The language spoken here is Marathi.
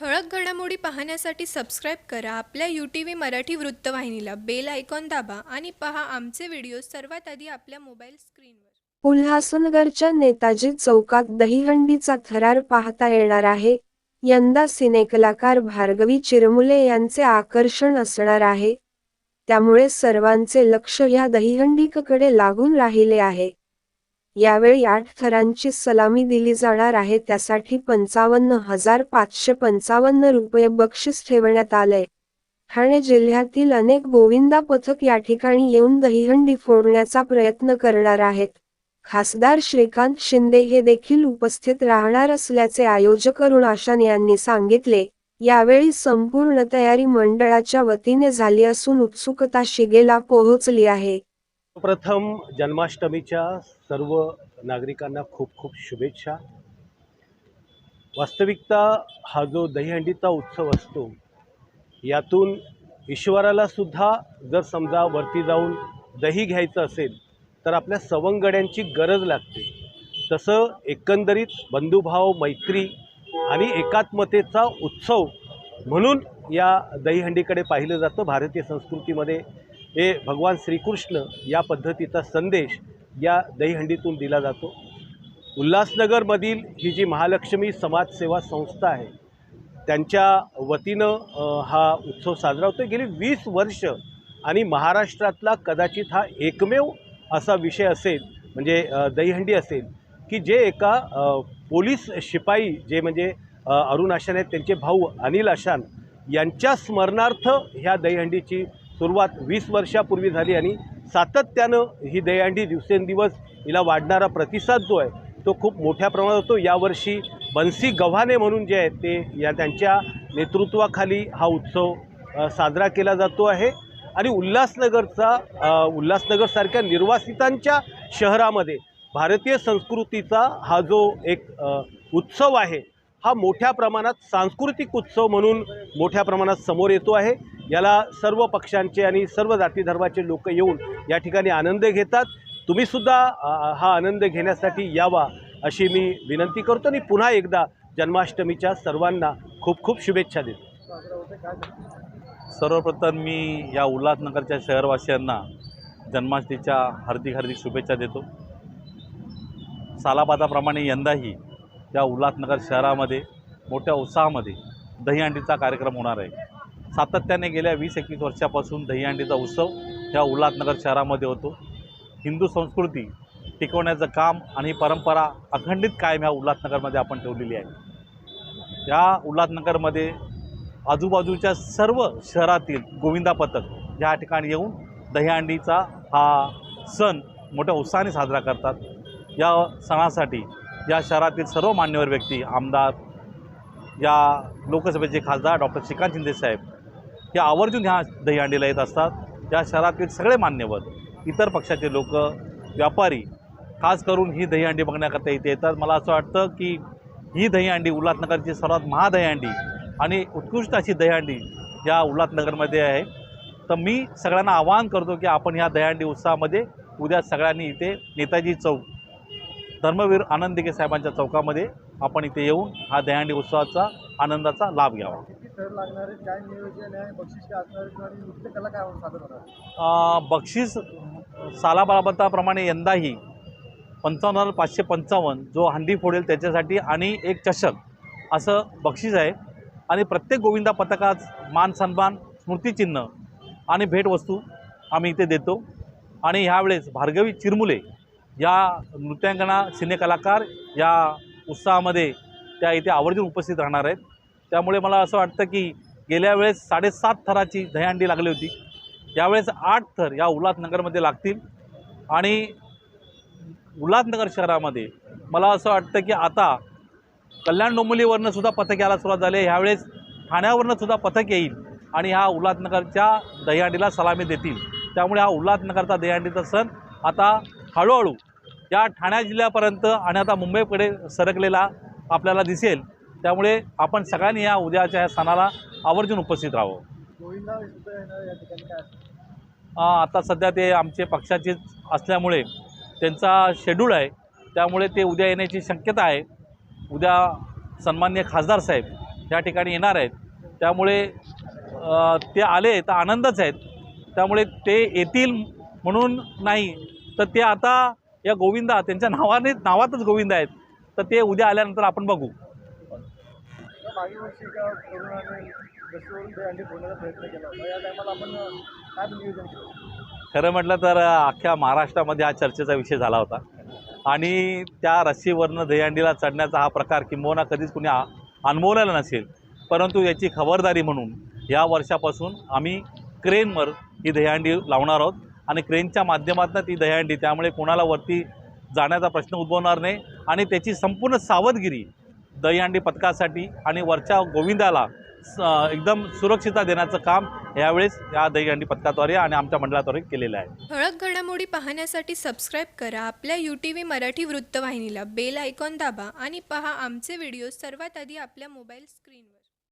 ठळक घडामोडी पाहण्यासाठी सबस्क्राईब करा. आपल्या यू टी व्ही मराठी वृत्तवाहिनीला बेल आयकॉन दाबा आणि पहा आमचे व्हिडिओ सर्वात आधी आपल्या मोबाईल स्क्रीनवर उल्हासनगरच्या नेताजी चौकात दहीहंडीचा थरार पाहता येणार आहे. यंदा सिनेकलाकार भार्गवी चिरमुले यांचे आकर्षण असणार आहे. त्यामुळे सर्वांचे लक्ष या दहीहंडीकडे लागून राहिले आहे. यावेळी आठ थरांची सलामी दिली जाणार आहे. त्यासाठी पंचावन्न हजार पाचशे पंचावन्न रुपये बक्षीस ठेवण्यात आलंय ठाणे जिल्ह्यातील अनेक गोविंदा पथक या ठिकाणी येऊन दहीहंडी फोडण्याचा प्रयत्न करणार आहेत. खासदार श्रीकांत शिंदे हे देखील उपस्थित राहणार असल्याचे आयोजक अरुण आशान यांनी सांगितले. यावेळी संपूर्ण तयारी मंडळाच्या वतीने झाली असून उत्सुकता शिगेला पोहोचली आहे. प्रथम जन्माष्टमीच्या सर्व नागरिकांना खूप खूप शुभेच्छा. वास्तविकता हा जो दहीहंडीचा उत्सव असतो यातून ईश्वराला सुद्धा जर समजा वरती जाऊन दही घ्यायचं असेल तर आपल्या सवंगड्यांची गरज लागते. तसं एकंदरीत बंधुभाव मैत्री आणि एकात्मतेचा उत्सव म्हणून या दहीहंडीकडे पाहिलं जातं. भारतीय संस्कृतीमध्ये हे भगवान श्रीकृष्ण या पद्धतीचा संदेश या दहीहंडीतून दिला जातो. उल्हासनगरमधील ही जी महालक्ष्मी समाजसेवा संस्था आहे त्यांच्या वतीनं हा उत्सव साजरा होतो गेली वीस वर्ष आणि महाराष्ट्रातला कदाचित हा एकमेव असा विषय असेल म्हणजे दहीहंडी असेल की जे एका पोलीस शिपाई जे म्हणजे अरुण आशान आहेत त्यांचे भाऊ अनिल आशान यांच्या स्मरणार्थ ह्या दहीहंडीची सुरुवात वीस वर्षापूर्वी झाली आणि सातत्यानं ही दहीहंडी दिवसेंदिवस हिला वाढणारा प्रतिसाद जो आहे तो खूप मोठ्या प्रमाणात होतो. यावर्षी बन्सी गव्हाणे म्हणून जे आहेत ते या त्यांच्या नेतृत्वाखाली हा उत्सव साजरा केला जातो आहे. आणि उल्हासनगरचा उल्हासनगरसारख्या निर्वासितांच्या शहरामध्ये भारतीय संस्कृतीचा हा जो एक उत्सव आहे हा मोठ्या प्रमाणात सांस्कृतिक उत्सव म्हणून मोठ्या प्रमाणात समोर येतो आहे. याला सर्व पक्षांचे आणि सर्व जाती धर्माचे लोक येऊन या ठिकाणी आनंद घेतात. तुम्हीसुद्धा हा आनंद घेण्यासाठी यावा अशी मी विनंती करतो आणि पुन्हा एकदा जन्माष्टमीच्या सर्वांना खूप खूप शुभेच्छा देतो. सर्वप्रथम मी या उल्हासनगरच्या शहरवासियांना जन्माष्टमीच्या हार्दिक हार्दिक शुभेच्छा देतो. सालाबादाप्रमाणे यंदाही या उल्हासनगर शहरामध्ये मोठ्या उत्साहामध्ये दहीहंडीचा कार्यक्रम होणार आहे. सातत्याने गेल्या वीस एकवीस वर्षापासून दहीहंडीचा उत्सव ह्या उल्हासनगर शहरामध्ये होतो. हिंदू संस्कृती टिकवण्याचं काम आणि परंपरा अखंडित कायम ह्या उल्हासनगरमध्ये आपण ठेवलेली आहे. या उल्हासनगरमध्ये आजूबाजूच्या सर्व शहरातील गोविंदा पथक या ठिकाणी येऊन दहीहंडीचा हा सण मोठ्या उत्साहाने साजरा करतात. या सणासाठी या शहरातील सर्व मान्यवर व्यक्ती आमदार या लोकसभेचे खासदार डॉक्टर श्रीकांत शिंदेसाहेब हे आवर्जून ह्या दहीहंडीला येत असतात. या शहरातील सगळे मान्यवर इतर पक्षाचे लोक व्यापारी खास करून ही दहीहंडी बघण्याकरता इथे येतात. मला असं वाटतं की ही दहीहंडी उल्हासनगरची सर्वात महादहीहंडी आणि उत्कृष्ट अशी दहीहंडी या उल्हासनगरमध्ये आहे. तर मी सगळ्यांना आवाहन करतो की आपण ह्या दहीहंडी उत्सवामध्ये उद्या सगळ्यांनी इथे नेताजी चौक धर्मवीर आनंदिके साहेबांच्या चौकामध्ये आपण इथे येऊन हा दहीहंडी उत्सवाचा आनंदाचा लाभ घ्यावा. किती लागणार काय नियोजन आहे बक्षीस काय असणार आणि नृत्य कला काय सादर होणार? बक्षीस सालाबाबताप्रमाणे यंदाही पंचावन्न हजार पाचशे पंचावन्न जो हंडी फोडेल त्याच्यासाठी आणि एक चषक असं बक्षीस आहे. आणि प्रत्येक गोविंदा पथकात मान सन्मान स्मृतिचिन्ह आणि भेटवस्तू आम्ही इथे देतो. आणि ह्यावेळेस भार्गवी चिरमुले या नृत्यांगना सिनेकलाकार या उत्साहामध्ये त्या इथे आवर्जून उपस्थित राहणार आहेत. त्यामुळे मला असं वाटतं की गेल्या वेळेस साडेसात थराची दहीहंडी लागली होती. यावेळेस आठ थर या उल्हासनगरमध्ये लागतील. आणि उल्हासनगर शहरामध्ये मला असं वाटतं की आता कल्याण डोंबिवलीवरनं सुद्धा पथक यायला सुरुवात झाली आहे. ह्यावेळेस ठाण्यावरनं सुद्धा पथक येईल आणि ह्या उल्हासनगरच्या दहीहंडीला सलामी देतील. त्यामुळे हा उल्हासनगरचा दहीहंडीचा सण आता हळूहळू या ठाण्या जिल्ह्यापर्यंत आणि आता मुंबईकडे सरकलेला आपल्याला दिसेल. त्यामुळे आपण सगळ्यांनी या उद्याच्या या सणाला आवर्जून उपस्थित राहावं. आता सध्या ते आमचे पक्षाचेच असल्यामुळे त्यांचा शेड्यूल आहे. त्यामुळे ते उद्या येण्याची शक्यता आहे. उद्या सन्मान्य खासदार साहेब ह्या ठिकाणी येणार आहेत. त्यामुळे ते आले तर आनंदच आहेत. त्यामुळे ते येतील म्हणून नाही तर ते आता या गोविंदा त्यांच्या नावाने नावातच गोविंद आहेत. तर ते उद्या आल्यानंतर आपण बघू. मागील वर्षी एका तरुणाने रस्त्यावरून दहीहंडी फोडण्याचा प्रयत्न केला होता. या टायमाला आपण काय नियोजन केलं खरं म्हटलं तर अख्ख्या महाराष्ट्रामध्ये हा चर्चेचा विषय झाला होता. आणि त्या रस्सीवरनं दहीहंडीला चढण्याचा हा प्रकार किंबहुना कधीच कुणी आ- अनुभवलेला नसेल. परंतु याची खबरदारी म्हणून या वर्षापासून आम्ही क्रेनवर ही दहीहंडी लावणार आहोत. आणि क्रेनच्या माध्यमातून ती दहीहंडी त्यामुळे कोणाला वरती जाण्याचा प्रश्न उद्भवणार नाही. आणि त्याची संपूर्ण सावधगिरी दहीहंडी पथकासाठी आणि वरच्या गोविंदाला स एकदम सुरक्षितता देण्याचं काम यावेळेस या दहीहंडी पथकाद्वारे आणि आमच्या मंडळाद्वारे केलेलं आहे. ठळक घडामोडी पाहण्यासाठी सबस्क्राईब करा. आपल्या यू टी व्ही मराठी वृत्तवाहिनीला बेल आयकॉन दाबा आणि पहा आमचे व्हिडिओ सर्वात आधी आपल्या मोबाईल स्क्रीनवर